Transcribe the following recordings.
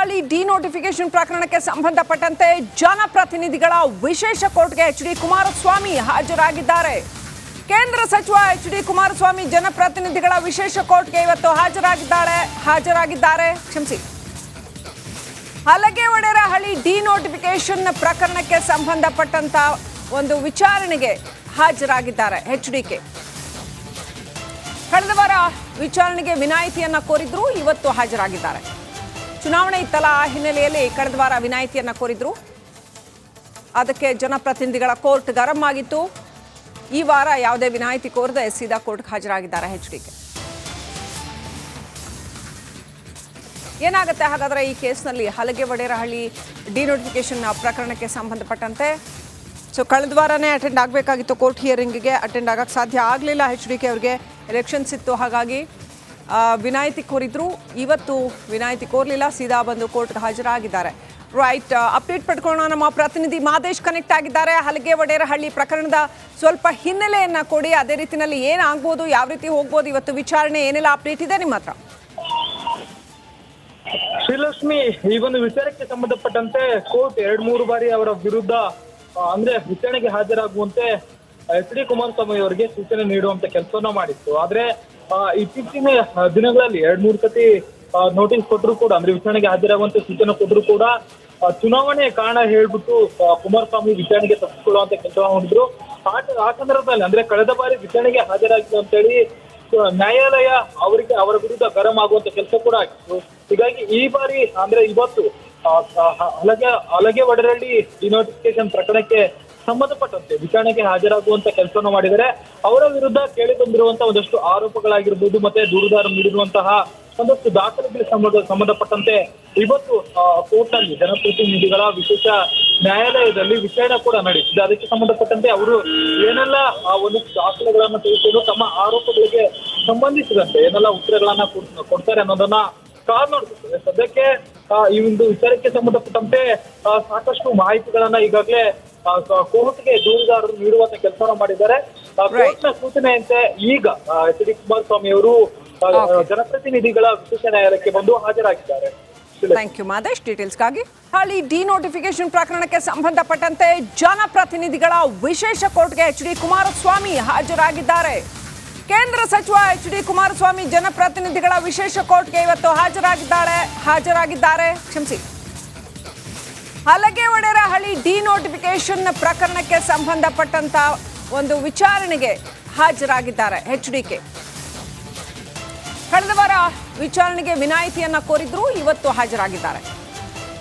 ಹಳ್ಳಿ ಡಿನೋಟಿಫಿಕೇಶನ್ ಪ್ರಕರಣಕ್ಕೆ ಸಂಬಂಧಪಟ್ಟಂತೆ ಜನಪ್ರತಿನಿಧಿಗಳ ವಿಶೇಷ ಕೋರ್ಟ್ಗೆ ಎಚ್ ಡಿ ಕುಮಾರಸ್ವಾಮಿ ಹಾಜರಾಗಿದ್ದಾರೆ. ಕೇಂದ್ರ ಸಚಿವ ಎಚ್ ಡಿ ಕುಮಾರಸ್ವಾಮಿ ಜನಪ್ರತಿನಿಧಿಗಳ ವಿಶೇಷ ಕೋರ್ಟ್ಗೆ ಇವತ್ತು ಹಾಜರಾಗಿದ್ದಾರೆ. ಹಾಜರಾಗಿದ್ದಾರೆ. ಕ್ಷಮಿಸಿ. ಹಲಗೆ ಒಡೆರ ಹಳಿ ಡಿನೋಟಿಫಿಕೇಶನ್ ಪ್ರಕರಣಕ್ಕೆ ಸಂಬಂಧಪಟ್ಟಂತ ಒಂದು ವಿಚಾರಣೆಗೆ ಹಾಜರಾಗಿದ್ದಾರೆ ಎಚ್ ಡಿಕೆ ಕಳೆದ ವಾರ ವಿಚಾರಣೆಗೆ ವಿನಾಯಿತಿಯನ್ನ ಕೋರಿದ್ರು ಇವತ್ತು ಹಾಜರಾಗಿದ್ದಾರೆ. ಚುನಾವಣೆ ಇತ್ತಲ್ಲ ಆ ಹಿನ್ನೆಲೆಯಲ್ಲಿ ಕಳೆದ ವಾರ ವಿನಾಯಿತಿಯನ್ನ ಕೋರಿದ್ರು. ಅದಕ್ಕೆ ಜನಪ್ರತಿನಿಧಿಗಳ ಕೋರ್ಟ್ ಗರಂ ಆಗಿತ್ತು. ಈ ವಾರ ಯಾವುದೇ ವಿನಾಯಿತಿ ಕೋರದೆ ಸೀದಾ ಕೋರ್ಟ್ಗೆ ಹಾಜರಾಗಿದ್ದಾರೆ ಎಚ್ ಡಿಕೆ ಏನಾಗುತ್ತೆ ಹಾಗಾದ್ರೆ ಈ ಕೇಸ್ನಲ್ಲಿ ಹಲಗೆ ವಡೇರಹಳ್ಳಿ ಡಿನೋಟಿಫಿಕೇಶನ್ ಪ್ರಕರಣಕ್ಕೆ ಸಂಬಂಧಪಟ್ಟಂತೆ. ಸೊ ಕಳೆದ ವಾರನೇ ಅಟೆಂಡ್ ಆಗಬೇಕಾಗಿತ್ತು ಕೋರ್ಟ್ ಹಿಯರಿಂಗ್ಗೆ ಅಟೆಂಡ್ ಆಗಕ್ಕೆ ಸಾಧ್ಯ ಆಗಲಿಲ್ಲ ಎಚ್ ಡಿ ಕೆ ಅವ್ರಿಗೆ. ಎಲೆಕ್ಷನ್ಸ್ ಇತ್ತು ಹಾಗಾಗಿ. ವಿನಾಯಿತಿ ಕೋರಿದ್ರು. ಇವತ್ತು ವಿನಾಯಿತಿ ಕೋರಲಿಲ್ಲ, ಸೀದಾ ಬಂದು ಕೋರ್ಟ್ಗೆ ಹಾಜರಾಗಿದ್ದಾರೆ. Right update ಪಡ್ಕೊಳ್ಳೋಣ. ನಮ್ಮ ಪ್ರತಿನಿಧಿ ಮಾದೇಶ್ ಕನೆಕ್ಟ್ ಆಗಿದ್ದಾರೆ. ಹಲಗೆ ವಡೇರಹಳ್ಳಿ ಪ್ರಕರಣದ ಸ್ವಲ್ಪ ಹಿನ್ನೆಲೆಯನ್ನ ಕೊಡಿ. ಅದೇ ರೀತಿಯಲ್ಲಿ ಏನಾಗ್ಬೋದು, ಯಾವ ರೀತಿ ಹೋಗ್ಬೋದು, ಇವತ್ತು ವಿಚಾರಣೆ ಏನೆಲ್ಲ ಅಪ್ಡೇಟ್ ಇದೆ ನಿಮ್ಮ ಹತ್ರ? ಶ್ರೀಲಕ್ಷ್ಮಿ, ಈ ಒಂದು ವಿಚಾರಕ್ಕೆ ಸಂಬಂಧಪಟ್ಟಂತೆ ಕೋರ್ಟ್ ಎರಡ್ ಮೂರು ಬಾರಿ ಅವರ ವಿರುದ್ಧ ಅಂದ್ರೆ ವಿಚಾರಣೆಗೆ ಹಾಜರಾಗುವಂತೆ ಎಚ್ ಡಿ ಕುಮಾರಸ್ವಾಮಿ ಅವರಿಗೆ ಸೂಚನೆ ನೀಡುವಂತ ಕೆಲಸವನ್ನ ಮಾಡಿತ್ತು. ಆದ್ರೆ ಇತ್ತೀಚಿನ ದಿನಗಳಲ್ಲಿ ಎರಡ್ ಮೂರು ಸತಿ ನೋಟಿಸ್ ಕೊಟ್ಟರು ಕೂಡ, ಅಂದ್ರೆ ವಿಚಾರಣೆಗೆ ಹಾಜರಾಗುವಂತ ಸೂಚನೆ ಕೊಟ್ಟರು ಕೂಡ ಚುನಾವಣೆ ಕಾರಣ ಹೇಳ್ಬಿಟ್ಟು ಕುಮಾರಸ್ವಾಮಿ ವಿಚಾರಣೆಗೆ ತಪ್ಪಿಸಿಕೊಳ್ಳುವಂತ ಕೆಲಸ ಮಾಡಿದ್ರು. ಆ ಸಂದರ್ಭದಲ್ಲಿ, ಅಂದ್ರೆ ಕಳೆದ ಬಾರಿ ವಿಚಾರಣೆಗೆ ಹಾಜರಾಗಿತ್ತು ಅಂತೇಳಿ ನ್ಯಾಯಾಲಯ ಅವರಿಗೆ, ಅವರ ವಿರುದ್ಧ ಗರಂ ಆಗುವಂತ ಕೆಲಸ ಕೂಡ ಆಗಿತ್ತು. ಹೀಗಾಗಿ ಈ ಬಾರಿ, ಅಂದ್ರೆ ಇವತ್ತು ಹಲಗೆ ಹಲಗೆ ಒಡರಳ್ಳಿ ಡಿನೋಟಿಫಿಕೇಶನ್ ಪ್ರಕರಣಕ್ಕೆ ಸಂಬಂಧಪಟ್ಟಂತೆ ವಿಚಾರಣೆಗೆ ಹಾಜರಾಗುವಂತ ಕೆಲಸವನ್ನು ಮಾಡಿದರೆ ಅವರ ವಿರುದ್ಧ ಕೇಳಿ ಬಂದಿರುವಂತಹ ಒಂದಷ್ಟು ಆರೋಪಗಳಾಗಿರ್ಬೋದು, ಮತ್ತೆ ದೂರುದಾರ ನೀಡಿರುವಂತಹ ಒಂದಷ್ಟು ದಾಖಲೆಗಳಿಗೆ ಸಂಬಂಧ, ಸಂಬಂಧಪಟ್ಟಂತೆ ಇವತ್ತು ಕೋರ್ಟ್ನಲ್ಲಿ ಜನಪ್ರತಿನಿಧಿಗಳ ವಿಶೇಷ ನ್ಯಾಯಾಲಯದಲ್ಲಿ ವಿಚಾರಣೆ ಕೂಡ ನಡೆಯುತ್ತಿದೆ ಅದಕ್ಕೆ ಸಂಬಂಧಪಟ್ಟಂತೆ ಅವರು ಏನೆಲ್ಲ ಒಂದಷ್ಟು ದಾಖಲೆಗಳನ್ನ ತೆಗೆದುಕೊಂಡು ತಮ್ಮ ಆರೋಪಗಳಿಗೆ ಸಂಬಂಧಿಸಿದಂತೆ ಏನೆಲ್ಲ ಉತ್ತರಗಳನ್ನ ಕೊಡ್- ಕೊಡ್ತಾರೆ ಅನ್ನೋದನ್ನ ಕಾದ್ ನೋಡ್ತಿದ್ದೇವೆ ಸದ್ಯಕ್ಕೆ ಈ ಒಂದು ವಿಚಾರಕ್ಕೆ ಸಂಬಂಧಪಟ್ಟಂತೆ ಸಾಕಷ್ಟು ಮಾಹಿತಿಗಳನ್ನ ಈಗಾಗಲೇ ಕೋರ್ಟ್ಗೆ ದೂರುದಾರರು ನೀಡುವಂತ ಕೆಲಸವನ್ನು ಮಾಡಿದ್ದಾರೆ. ಕೋರ್ಟ್ನ ಸೂಚನೆಯಂತೆ ಈಗ ಎಚ್ ಡಿ ಕುಮಾರಸ್ವಾಮಿ ಅವರು ಜನಪ್ರತಿನಿಧಿಗಳ ವಿಶೇಷ ನ್ಯಾಯಾಲಯಕ್ಕೆ ಬಂದು ಹಾಜರಾಗಿದ್ದಾರೆ. ಥ್ಯಾಂಕ್ ಯು ಮಾದೇಶ್ ಡೀಟೇಲ್ಸ್ಗಾಗಿ ಹಾಲಿ ಡಿನೋಟಿಫಿಕೇಶನ್ ಪ್ರಕರಣಕ್ಕೆ ಸಂಬಂಧಪಟ್ಟಂತೆ ಜನಪ್ರತಿನಿಧಿಗಳ ವಿಶೇಷ ಕೋರ್ಟ್ಗೆ ಎಚ್ ಡಿ ಕುಮಾರಸ್ವಾಮಿ ಹಾಜರಾಗಿದ್ದಾರೆ. ಕೇಂದ್ರ ಸಚಿವ ಎಚ್ ಡಿ ಕುಮಾರಸ್ವಾಮಿ ಜನಪ್ರತಿನಿಧಿಗಳ ವಿಶೇಷ ಕೋರ್ಟ್ಗೆ ಇವತ್ತು ಹಾಜರಾಗಿದ್ದಾರೆ. ಹಾಜರಾಗಿದ್ದಾರೆ. ಕ್ಷಮಿಸಿ. ಹಲಗೆ ಒಡೆರ ಡಿ ಡಿನೋಟಿಫಿಕೇಶನ್ ಪ್ರಕರಣಕ್ಕೆ ಸಂಬಂಧಪಟ್ಟಂತ ಒಂದು ವಿಚಾರಣೆಗೆ ಹಾಜರಾಗಿದ್ದಾರೆ ಎಚ್ ಡಿ ಕೆ. ಕಳೆದ ವಾರ ವಿಚಾರಣೆಗೆ ವಿನಾಯಿತಿಯನ್ನ ಕೋರಿದ್ರು, ಇವತ್ತು ಹಾಜರಾಗಿದ್ದಾರೆ.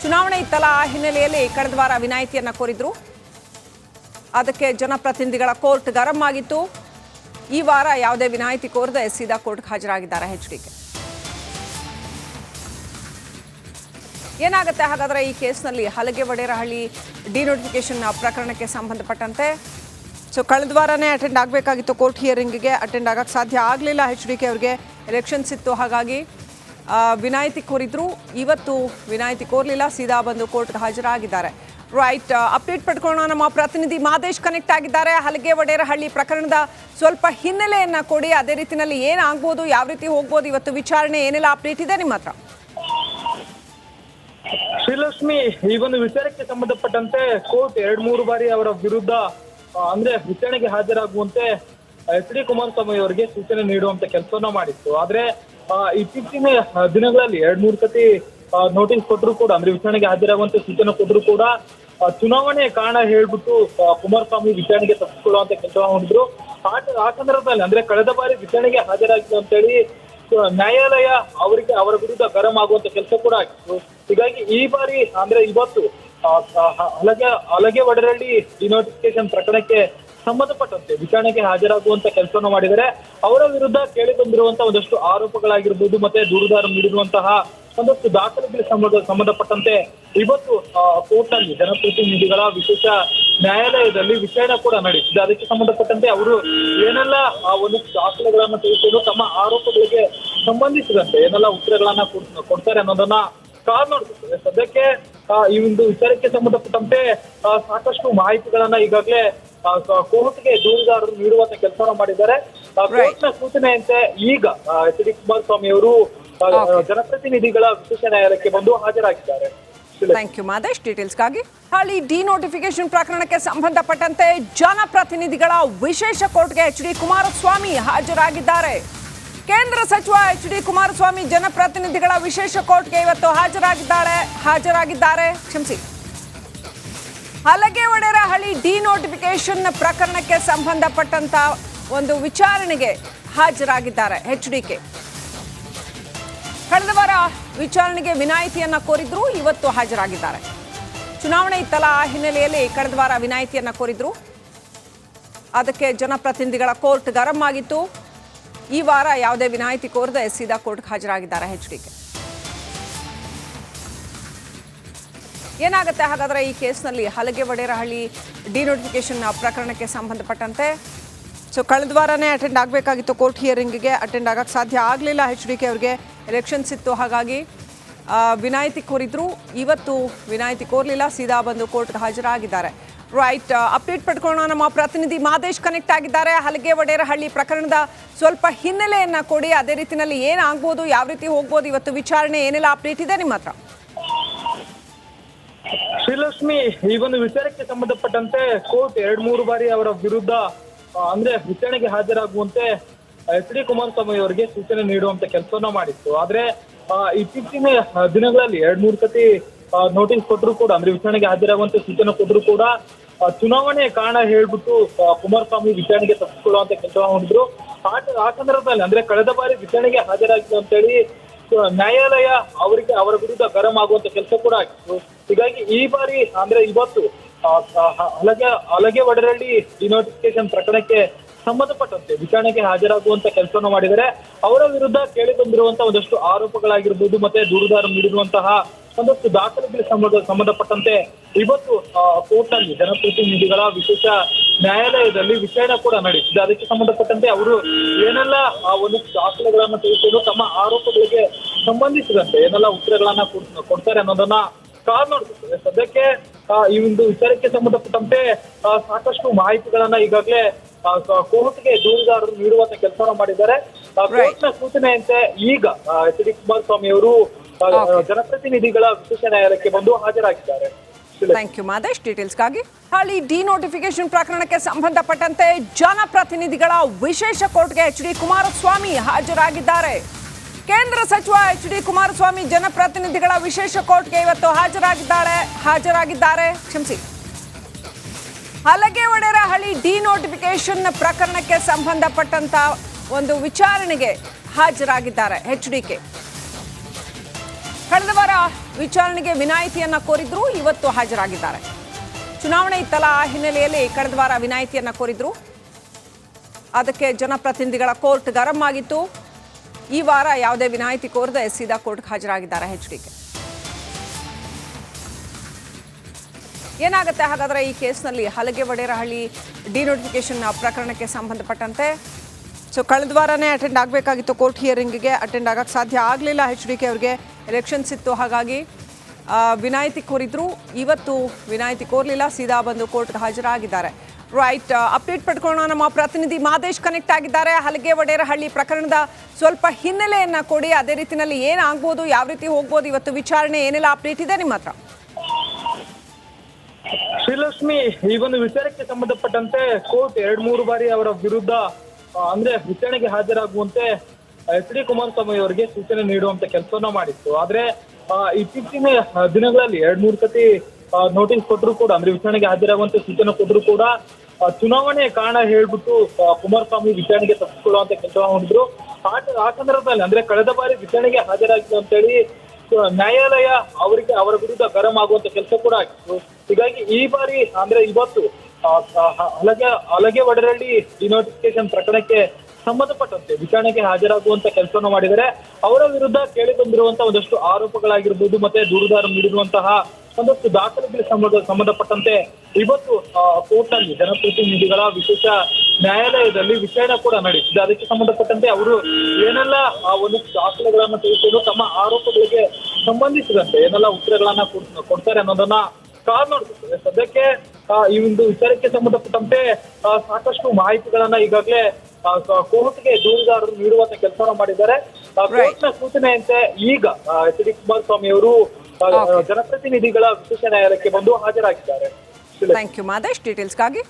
ಚುನಾವಣೆ ಇತ್ತಲ್ಲ ಆ ಹಿನ್ನೆಲೆಯಲ್ಲಿ ಕಳೆದ ವಾರ ವಿನಾಯಿತಿಯನ್ನ ಕೋರಿದ್ರು. ಅದಕ್ಕೆ ಜನಪ್ರತಿನಿಧಿಗಳ ಕೋರ್ಟ್ ಗರಂ ಆಗಿತ್ತು. ಈ ವಾರ ಯಾವುದೇ ವಿನಾಯಿತಿ ಕೋರದೆ ಸೀದಾ ಕೋರ್ಟ್ಗೆ ಹಾಜರಾಗಿದ್ದಾರೆ ಎಚ್ ಡಿ ಕೆ. ಏನಾಗುತ್ತೆ? ಹಾಗಾದರೆ ಈ ಕೇಸ್ನಲ್ಲಿ ಹಲಗೆ ವಡೇರಹಳ್ಳಿ ಡಿನೋಟಿಫಿಕೇಶನ್ ಪ್ರಕರಣಕ್ಕೆ ಸಂಬಂಧಪಟ್ಟಂತೆ. ಸೊ ಕಳೆದ ವಾರನೇ ಅಟೆಂಡ್ ಆಗಬೇಕಾಗಿತ್ತು ಕೋರ್ಟ್ ಹಿಯರಿಂಗ್ಗೆ ಅಟೆಂಡ್ ಆಗಕ್ಕೆ ಸಾಧ್ಯ ಆಗಲಿಲ್ಲ ಎಚ್ ಡಿ ಕೆ ಅವ್ರಿಗೆ. ಎಲೆಕ್ಷನ್ಸ್ ಇತ್ತು ಹಾಗಾಗಿ ವಿನಾಯಿತಿ ಕೋರಿದ್ರು. ಇವತ್ತು ವಿನಾಯಿತಿ ಕೋರಲಿಲ್ಲ, ಸೀದಾ ಬಂದು ಕೋರ್ಟ್ಗೆ ಹಾಜರಾಗಿದ್ದಾರೆ. Right update ಪಡ್ಕೊಳ್ಳೋಣ. ನಮ್ಮ ಪ್ರತಿನಿಧಿ ಮಾದೇಶ್ ಕನೆಕ್ಟ್ ಆಗಿದ್ದಾರೆ. ಹಲಗೆ ವಡೇರಹಳ್ಳಿ ಪ್ರಕರಣದ ಸ್ವಲ್ಪ ಹಿನ್ನೆಲೆಯನ್ನು ಕೊಡಿ. ಅದೇ ರೀತಿಯಲ್ಲಿ ಏನಾಗ್ಬೋದು, ಯಾವ ರೀತಿ ಹೋಗ್ಬೋದು, ಇವತ್ತು ವಿಚಾರಣೆ ಏನೆಲ್ಲ ಅಪ್ಡೇಟ್ ಇದೆ ನಿಮ್ಮ ಹತ್ರ? ಶ್ರೀಲಕ್ಷ್ಮಿ ಈ ಒಂದು ವಿಚಾರಕ್ಕೆ ಸಂಬಂಧಪಟ್ಟಂತೆ ಕೋರ್ಟ್ ಎರಡ್ ಮೂರು ಬಾರಿ ಅವರ ವಿರುದ್ಧ ಅಂದ್ರೆ ವಿಚಾರಣೆಗೆ ಹಾಜರಾಗುವಂತೆ ಎಚ್ ಡಿ ಕುಮಾರಸ್ವಾಮಿ ಅವರಿಗೆ ಸೂಚನೆ ನೀಡುವಂತ ಕೆಲಸವನ್ನ ಮಾಡಿತ್ತು. ಆದ್ರೆ ಇತ್ತೀಚಿನ ದಿನಗಳಲ್ಲಿ ಎರಡ್ ಮೂರು ಸತಿ ನೋಟಿಸ್ ಕೊಟ್ಟರು ಕೂಡ, ಅಂದ್ರೆ ವಿಚಾರಣೆಗೆ ಹಾಜರಾಗುವಂತೆ ಸೂಚನೆ ಕೊಟ್ಟರು ಕೂಡ ಚುನಾವಣೆ ಕಾರಣ ಹೇಳ್ಬಿಟ್ಟು ಕುಮಾರಸ್ವಾಮಿ ವಿಚಾರಣೆಗೆ ತಪ್ಪಿಸಿಕೊಳ್ಳುವಂತ ಕೆಲಸ ಮಾಡಿದ್ರು. ಆ ಸಂದರ್ಭದಲ್ಲಿ, ಅಂದ್ರೆ ಕಳೆದ ಬಾರಿ ವಿಚಾರಣೆಗೆ ಹಾಜರಾಗಿತ್ತು ಅಂತೇಳಿ, ನ್ಯಾಯಾಲಯ ಅವರಿಗೆ, ಅವರ ವಿರುದ್ಧ ಗರಂ ಆಗುವಂತ ಕೆಲಸ ಕೂಡ ಆಗಿತ್ತು. ಹೀಗಾಗಿ ಈ ಬಾರಿ, ಅಂದ್ರೆ ಇವತ್ತು ಹಲಗೆ ಹಲಗೆ ಒಡರಳ್ಳಿ ಡಿನೋಟಿಫಿಕೇಶನ್ ಪ್ರಕರಣಕ್ಕೆ ಸಂಬಂಧಪಟ್ಟಂತೆ ವಿಚಾರಣೆಗೆ ಹಾಜರಾಗುವಂತ ಕೆಲಸವನ್ನು ಮಾಡಿದರೆ ಅವರ ವಿರುದ್ಧ ಕೇಳಿ ಬಂದಿರುವಂತಹ ಒಂದಷ್ಟು ಆರೋಪಗಳಾಗಿರ್ಬೋದು, ಮತ್ತೆ ದೂರುದಾರ ನೀಡಿರುವಂತಹ ಒಂದಷ್ಟು ದಾಖಲೆಗಳಿಗೆ ಸಂಬಂಧ, ಸಂಬಂಧಪಟ್ಟಂತೆ ಇವತ್ತು ಕೋರ್ಟ್ನಲ್ಲಿ ಜನಪ್ರತಿನಿಧಿಗಳ ವಿಶೇಷ ನ್ಯಾಯಾಲಯದಲ್ಲಿ ವಿಚಾರಣೆ ಕೂಡ ನಡೆಯುತ್ತಿದೆ ಅದಕ್ಕೆ ಸಂಬಂಧಪಟ್ಟಂತೆ ಅವರು ಏನೆಲ್ಲ ಒಂದಷ್ಟು ದಾಖಲೆಗಳನ್ನು ತೆಗೆದುಕೊಂಡು ತಮ್ಮ ಆರೋಪಗಳಿಗೆ ಸಂಬಂಧಿಸಿದಂತೆ ಏನೆಲ್ಲ ಉತ್ತರಗಳನ್ನ ಕೊಡ್- ಕೊಡ್ತಾರೆ ಅನ್ನೋದನ್ನ ನೋಡ್ತಿದ್ದೇವೆ ಸದ್ಯಕ್ಕೆ ಈ ಒಂದು ವಿಚಾರಕ್ಕೆ ಸಂಬಂಧಪಟ್ಟಂತೆ ಸಾಕಷ್ಟು ಮಾಹಿತಿಗಳನ್ನ ಈಗಾಗಲೇ ಕೋರ್ಟ್ಗೆ ದೂರುದಾರರು ನೀಡುವಂತ ಕೆಲಸವನ್ನು ಮಾಡಿದ್ದಾರೆ. ಕೋರ್ಟ್ನ ಸೂಚನೆಯಂತೆ ಈಗ ಎಚ್ ಡಿ ಕುಮಾರಸ್ವಾಮಿ ಅವರು ಜನಪ್ರತಿನಿಧಿಗಳ ವಿಶೇಷ ನ್ಯಾಯಾಲಯಕ್ಕೆ ಬಂದು ಹಾಜರಾಗಿದ್ದಾರೆ. Thank you Madesh. ಡೀಟೇಲ್ಸ್ಗಾಗಿ D denotification ಪ್ರಕರಣಕ್ಕೆ ಸಂಬಂಧಪಟ್ಟಂತೆ ಜನಪ್ರತಿನಿಧಿಗಳ ವಿಶೇಷ ಕೋರ್ಟ್ಗೆ ಎಚ್ ಡಿ ಕುಮಾರಸ್ವಾಮಿ ಹಾಜರಾಗಿದ್ದಾರೆ. ಕೇಂದ್ರ ಸಚಿವ ಎಚ್ ಡಿ ಕುಮಾರಸ್ವಾಮಿ ಜನಪ್ರತಿನಿಧಿಗಳ ವಿಶೇಷ ಕೋರ್ಟ್ಗೆ ಇವತ್ತು ಹಾಜರಾಗಿದ್ದಾರೆ ಹಾಜರಾಗಿದ್ದಾರೆ. ಕ್ಷಮಿಸಿ. ಹಲಗೆ ಡಿ ನೋಟಿಫಿಕೇಶನ್ ಪ್ರಕರಣಕ್ಕೆ ಸಂಬಂಧಪಟ್ಟಂತ ಒಂದು ವಿಚಾರಣೆಗೆ ಹಾಜರಾಗಿದ್ದಾರೆ ಎಚ್ ಡಿ ಕೆ. ಕಳೆದ ವಾರ ವಿಚಾರಣೆಗೆ ವಿನಾಯಿತಿಯನ್ನ ಕೋರಿದ್ರು, ಇವತ್ತು ಹಾಜರಾಗಿದ್ದಾರೆ. ಚುನಾವಣೆ ಇತ್ತಲ್ಲ, ಆ ಹಿನ್ನೆಲೆಯಲ್ಲಿ ಕಳೆದ ವಾರ ವಿನಾಯಿತಿಯನ್ನ ಕೋರಿದ್ರು. ಅದಕ್ಕೆ ಜನಪ್ರತಿನಿಧಿಗಳ ಕೋರ್ಟ್ ಗರಂ ಆಗಿತ್ತು. ಈ ವಾರ ಯಾವುದೇ ವಿನಾಯಿತಿ ಕೋರದೆ ಸೀದಾ ಕೋರ್ಟ್ಗೆ ಹಾಜರಾಗಿದ್ದಾರೆ ಎಚ್ ಡಿ ಕೆ ಏನಾಗುತ್ತೆ ಹಾಗಾದ್ರೆ ಈ ಕೇಸ್ನಲ್ಲಿ ಹಲಗೆ ವಡೇರಹಳ್ಳಿ ಡಿನೋಟಿಫಿಕೇಶನ್ ಪ್ರಕರಣಕ್ಕೆ ಸಂಬಂಧಪಟ್ಟಂತೆ? ಸೊ ಕಳೆದ ವಾರನೇ ಅಟೆಂಡ್ ಆಗಬೇಕಾಗಿತ್ತು ಕೋರ್ಟ್ ಹಿಯರಿಂಗ್ಗೆ ಅಟೆಂಡ್ ಆಗಕ್ಕೆ ಸಾಧ್ಯ ಆಗಲಿಲ್ಲ ಎಚ್ ಡಿ ಕೆ ಅವ್ರಿಗೆ. ಎಲೆಕ್ಷನ್ಸ್ ಇತ್ತು ಹಾಗಾಗಿ ವಿನಾಯಿತಿ ಕೋರಿದ್ರು. ಇವತ್ತು ವಿನಾಯಿತಿ ಕೋರಲಿಲ್ಲ, ಸೀದಾ ಬಂದು ಕೋರ್ಟ್ಗೆ ಹಾಜರಾಗಿದ್ದಾರೆ. Right update ಪಡ್ಕೊಳ್ಳೋಣ. ನಮ್ಮ ಪ್ರತಿನಿಧಿ ಮಾದೇಶ್ ಕನೆಕ್ಟ್ ಆಗಿದ್ದಾರೆ. ಹಲಗೆ ವಡೇರಹಳ್ಳಿ ಪ್ರಕರಣದ ಸ್ವಲ್ಪ ಹಿನ್ನೆಲೆಯನ್ನ ಕೊಡಿ. ಅದೇ ರೀತಿನಲ್ಲಿ ಏನಾಗ್ಬೋದು, ಯಾವ ರೀತಿ ಹೋಗ್ಬೋದು, ಇವತ್ತು ವಿಚಾರಣೆ ಏನೆಲ್ಲ ಅಪ್ಡೇಟ್ ಇದೆ ನಿಮ್ಮ ಹತ್ರ? ಶ್ರೀಲಕ್ಷ್ಮಿ, ಈ ಒಂದು ವಿಚಾರಕ್ಕೆ ಸಂಬಂಧಪಟ್ಟಂತೆ ಕೋರ್ಟ್ ಎರಡ್ ಮೂರು ಬಾರಿ ಅವರ ವಿರುದ್ಧ ಅಂದ್ರೆ ವಿಚಾರಣೆಗೆ ಹಾಜರಾಗುವಂತೆ ಎಚ್ ಡಿ ಕುಮಾರಸ್ವಾಮಿ ಅವರಿಗೆ ಸೂಚನೆ ನೀಡುವಂತ ಕೆಲಸವನ್ನ ಮಾಡಿತ್ತು. ಆದ್ರೆ ಇತ್ತೀಚಿನ ದಿನಗಳಲ್ಲಿ, ಎರಡ್ ಮೂರು ಸತಿ ನೋಟಿಸ್ ಕೊಟ್ಟರು ಕೂಡ, ಅಂದ್ರೆ ವಿಚಾರಣೆಗೆ ಹಾಜರಾಗುವಂತ ಸೂಚನೆ ಕೊಟ್ಟರು ಕೂಡ ಚುನಾವಣೆ ಕಾರಣ ಹೇಳ್ಬಿಟ್ಟು ಕುಮಾರಸ್ವಾಮಿ ವಿಚಾರಣೆಗೆ ತಪ್ಪಿಸಿಕೊಳ್ಳುವಂತ ಕೆಲಸ ಮಾಡಿದ್ರು. ಆ ಸಂದರ್ಭದಲ್ಲಿ, ಅಂದ್ರೆ ಕಳೆದ ಬಾರಿ ವಿಚಾರಣೆಗೆ ಹಾಜರಾಗಿತ್ತು ಅಂತೇಳಿ ನ್ಯಾಯಾಲಯ ಅವರಿಗೆ, ಅವರ ವಿರುದ್ಧ ಗರಂ ಆಗುವಂತ ಕೆಲಸ ಕೂಡ ಆಗಿತ್ತು. ಹೀಗಾಗಿ ಈ ಬಾರಿ, ಅಂದ್ರೆ ಇವತ್ತು ಹಲಗೆ ಹಲಗೆ ಒಡರಳ್ಳಿ ಡಿನೋಟಿಫಿಕೇಶನ್ ಪ್ರಕರಣಕ್ಕೆ ಸಂಬಂಧಪಟ್ಟಂತೆ ವಿಚಾರಣೆಗೆ ಹಾಜರಾಗುವಂತ ಕೆಲಸವನ್ನು ಮಾಡಿದರೆ ಅವರ ವಿರುದ್ಧ ಕೇಳಿ ಬಂದಿರುವಂತಹ ಒಂದಷ್ಟು ಆರೋಪಗಳಾಗಿರ್ಬೋದು, ಮತ್ತೆ ದೂರುದಾರ ನೀಡಿರುವಂತಹ ಒಂದಷ್ಟು ದಾಖಲೆಗಳಿಗೆ ಸಂಬಂಧ ಸಂಬಂಧಪಟ್ಟಂತೆ ಇವತ್ತು ಕೋರ್ಟ್ ಅಲ್ಲಿ ಜನಪ್ರತಿನಿಧಿಗಳ ವಿಶೇಷ ನ್ಯಾಯಾಲಯದಲ್ಲಿ ವಿಚಾರಣೆ ಕೂಡ ನಡೆಸಿದೆ. ಅದಕ್ಕೆ ಸಂಬಂಧಪಟ್ಟಂತೆ ಅವರು ಏನೆಲ್ಲ ಆ ಒಂದಷ್ಟು ದಾಖಲೆಗಳನ್ನ ತೆಗೆದುಕೊಂಡು ತಮ್ಮ ಆರೋಪಗಳಿಗೆ ಸಂಬಂಧಿಸಿದಂತೆ ಏನೆಲ್ಲ ಉತ್ತರಗಳನ್ನ ಕೊಡ್- ಕೊಡ್ತಾರೆ ಅನ್ನೋದನ್ನ ಕಾಲ್ ನೋಡ್ತಿದ್ದೇವೆ ಸದ್ಯಕ್ಕೆ ಈ ಒಂದು ವಿಚಾರಕ್ಕೆ ಸಂಬಂಧಪಟ್ಟಂತೆ ಸಾಕಷ್ಟು ಮಾಹಿತಿಗಳನ್ನ ಈಗಾಗಲೇ ಕೋರ್ಟ್ಗೆ ದೂರುದಾರರು ನೀಡುವಂತ ಕೆಲಸವನ್ನು ಮಾಡಿದ್ದಾರೆ. ಕೋರ್ಟ್ನ ಸೂಚನೆಯಂತೆ ಈಗ ಎಚ್ ಡಿ ಕುಮಾರಸ್ವಾಮಿ ಅವರು ಜನಪ್ರತಿನಿಧಿಗಳ ವಿಶೇಷ ನ್ಯಾಯಾಲಯಕ್ಕೆ ಬಂದು ಹಾಜರಾಗಿದ್ದಾರೆ. Thank you Madesh. ಡೀಟೇಲ್ಸ್ಗಾಗಿ ಹಾಲಿ ಡಿನೋಟಿಫಿಕೇಶನ್ ಪ್ರಕರಣಕ್ಕೆ ಸಂಬಂಧಪಟ್ಟಂತೆ ಜನಪ್ರತಿನಿಧಿಗಳ ವಿಶೇಷ ಕೋರ್ಟ್ಗೆ ಎಚ್ ಡಿ ಕುಮಾರಸ್ವಾಮಿ ಹಾಜರಾಗಿದ್ದಾರೆ. ಕೇಂದ್ರ ಸಚಿವ ಎಚ್ ಡಿ ಕುಮಾರಸ್ವಾಮಿ ಜನಪ್ರತಿನಿಧಿಗಳ ವಿಶೇಷ ಕೋರ್ಟ್ಗೆ ಇವತ್ತು ಹಾಜರಾಗಿದ್ದಾರೆ. ಹಾಜರಾಗಿದ್ದಾರೆ. ಕ್ಷಮಿಸಿ. ಹಲಗೆ ಒಡೆರಹಳ್ಳಿ ಡಿನೋಟಿಫಿಕೇಶನ್ ಪ್ರಕರಣಕ್ಕೆ ಸಂಬಂಧಪಟ್ಟಂತ ಒಂದು ವಿಚಾರಣೆಗೆ ಹಾಜರಾಗಿದ್ದಾರೆ ಎಚ್ ಡಿ ಕೆ. ಕಳೆದ ವಾರ ವಿಚಾರಣೆಗೆ ವಿನಾಯಿತಿಯನ್ನ ಕೋರಿದ್ರು, ಇವತ್ತು ಹಾಜರಾಗಿದ್ದಾರೆ. ಚುನಾವಣೆ ಇತ್ತಲ್ಲ ಆ ಹಿನ್ನೆಲೆಯಲ್ಲಿ ಕಳೆದ ವಾರ ವಿನಾಯಿತಿಯನ್ನ ಕೋರಿದ್ರು. ಅದಕ್ಕೆ ಜನಪ್ರತಿನಿಧಿಗಳ ಕೋರ್ಟ್ ಗರಂ ಆಗಿತ್ತು. ಈ ವಾರ ಯಾವುದೇ ವಿನಾಯಿತಿ ಕೋರದೆ ಸೀದಾ ಕೋರ್ಟ್ಗೆ ಹಾಜರಾಗಿದ್ದಾರೆ ಎಚ್ ಡಿ ಕೆ. ಏನಾಗುತ್ತೆ ಹಾಗಾದ್ರೆ ಈ ಕೇಸ್ನಲ್ಲಿ ಹಲಗೆ ವಡೇರಹಳ್ಳಿ ಡಿನೋಟಿಫಿಕೇಶನ್ ಪ್ರಕರಣಕ್ಕೆ ಸಂಬಂಧಪಟ್ಟಂತೆ? ಸೊ ಕಳೆದ ವಾರನೇ ಅಟೆಂಡ್ ಆಗಬೇಕಾಗಿತ್ತು ಕೋರ್ಟ್ ಹಿಯರಿಂಗ್ಗೆ ಅಟೆಂಡ್ ಆಗಕ್ಕೆ ಸಾಧ್ಯ ಆಗಲಿಲ್ಲ ಎಚ್ ಡಿ ಕೆ ಅವ್ರಿಗೆ. ಎಲೆಕ್ಷನ್ಸ್ ಇತ್ತು ಹಾಗಾಗಿ ವಿನಾಯಿತಿ ಕೋರಿದ್ರು. ಇವತ್ತು ವಿನಾಯಿತಿ ಕೋರಲಿಲ್ಲ, ಸೀದಾ ಬಂದು ಕೋರ್ಟ್ಗೆ ಹಾಜರಾಗಿದ್ದಾರೆ. Right update ಪಡ್ಕೊಳ್ಳೋಣ. ನಮ್ಮ ಪ್ರತಿನಿಧಿ ಮಾದೇಶ್ ಕನೆಕ್ಟ್ ಆಗಿದ್ದಾರೆ. ಹಲಗೆ ವಡೇರಹಳ್ಳಿ ಪ್ರಕರಣದ ಸ್ವಲ್ಪ ಹಿನ್ನೆಲೆಯನ್ನ ಕೊಡಿ. ಅದೇ ರೀತಿಯಲ್ಲಿ ಏನಾಗ್ಬೋದು ಯಾವ ರೀತಿ ಹೋಗ್ಬೋದು, ಇವತ್ತು ವಿಚಾರಣೆ ಏನೆಲ್ಲ ಅಪ್ಡೇಟ್ ಇದೆ ನಿಮ್ಮ ಹತ್ರ. ಶ್ರೀಲಕ್ಷ್ಮಿ, ಈ ಒಂದು ವಿಚಾರಕ್ಕೆ ಸಂಬಂಧಪಟ್ಟಂತೆ ಕೋರ್ಟ್ ಎರಡ್ ಮೂರು ಬಾರಿ ಅವರ ವಿರುದ್ಧ ಅಂದ್ರೆ ವಿಚಾರಣೆಗೆ ಹಾಜರಾಗುವಂತೆ ಎಚ್ ಡಿ ಕುಮಾರಸ್ವಾಮಿ ಅವರಿಗೆ ಸೂಚನೆ ನೀಡುವಂತ ಕೆಲಸವನ್ನ ಮಾಡಿತ್ತು. ಆದ್ರೆ ಇತ್ತೀಚಿನ ದಿನಗಳಲ್ಲಿ ಎರಡ್ ಮೂರು ಸತಿ ನೋಟಿಸ್ ಕೊಟ್ಟರು ಕೂಡ, ಅಂದ್ರೆ ವಿಚಾರಣೆಗೆ ಹಾಜರಾಗುವಂತ ಸೂಚನೆ ಕೊಟ್ಟರು ಕೂಡ ಚುನಾವಣೆ ಕಾರಣ ಹೇಳ್ಬಿಟ್ಟು ಕುಮಾರಸ್ವಾಮಿ ವಿಚಾರಣೆಗೆ ತಪ್ಪಿಸಿಕೊಳ್ಳುವಂತ ಕೆಲಸ ಮಾಡಿದ್ರು. ಆ ಸಂದರ್ಭದಲ್ಲಿ, ಅಂದ್ರೆ ಕಳೆದ ಬಾರಿ ವಿಚಾರಣೆಗೆ ಹಾಜರಾಗಿತ್ತು ಅಂತೇಳಿ ನ್ಯಾಯಾಲಯ ಅವರಿಗೆ, ಅವರ ವಿರುದ್ಧ ಗರಂ ಆಗುವಂತ ಕೆಲಸ ಕೂಡ ಆಗಿತ್ತು. ಹೀಗಾಗಿ ಈ ಬಾರಿ, ಅಂದ್ರೆ ಇವತ್ತು ಹಲಗೆ ಹಲಗೆ ಒಡರಳ್ಳಿ ಡಿನೋಟಿಫಿಕೇಶನ್ ಪ್ರಕರಣಕ್ಕೆ ಸಂಬಂಧಪಟ್ಟಂತೆ ವಿಚಾರಣೆಗೆ ಹಾಜರಾಗುವಂತ ಕೆಲಸವನ್ನು ಮಾಡಿದರೆ ಅವರ ವಿರುದ್ಧ ಕೇಳಿ ಬಂದಿರುವಂತಹ ಒಂದಷ್ಟು ಆರೋಪಗಳಾಗಿರ್ಬೋದು, ಮತ್ತೆ ದೂರುದಾರ ನೀಡಿರುವಂತಹ ಒಂದಷ್ಟು ದಾಖಲೆಗಳಿಗೆ ಸಂಬಂಧ, ಸಂಬಂಧಪಟ್ಟಂತೆ ಇವತ್ತು ಕೋರ್ಟ್ನಲ್ಲಿ ಜನಪ್ರತಿನಿಧಿಗಳ ವಿಶೇಷ ನ್ಯಾಯಾಲಯದಲ್ಲಿ ವಿಚಾರಣೆ ಕೂಡ ನಡೆಯುತ್ತಿದೆ ಅದಕ್ಕೆ ಸಂಬಂಧಪಟ್ಟಂತೆ ಅವರು ಏನೆಲ್ಲ ಒಂದಷ್ಟು ದಾಖಲೆಗಳನ್ನ ತೆಗೆದುಕೊಂಡು ತಮ್ಮ ಆರೋಪಗಳಿಗೆ ಸಂಬಂಧಿಸಿದಂತೆ ಏನೆಲ್ಲ ಉತ್ತರಗಳನ್ನ ಕೊಡ್- ಕೊಡ್ತಾರೆ ಅನ್ನೋದನ್ನ ಕಾದ್ ನೋಡ್ತಿದ್ದೇವೆ ಸದ್ಯಕ್ಕೆ ಈ ಒಂದು ವಿಚಾರಕ್ಕೆ ಸಂಬಂಧಪಟ್ಟಂತೆ ಸಾಕಷ್ಟು ಮಾಹಿತಿಗಳನ್ನ ಈಗಾಗಲೇ ಕೋರ್ಟ್ಗೆ ದೂರುದಾರರು ನೀಡುವಂತ ಕೆಲಸವನ್ನು ಮಾಡಿದ್ದಾರೆ. ಕೋರ್ಟ್ನ ಸೂಚನೆಯಂತೆ ಈಗ ಎಚ್ ಡಿ ಕುಮಾರಸ್ವಾಮಿ ಅವರು ಜನಪ್ರತಿನಿಧಿಗಳ ವಿಶೇಷ ನ್ಯಾಯಾಲಯಕ್ಕೆ ಬಂದು ಹಾಜರಾಗಿದ್ದಾರೆ. Thank you Madesh ಡೀಟೇಲ್ಸ್ಗಾಗಿ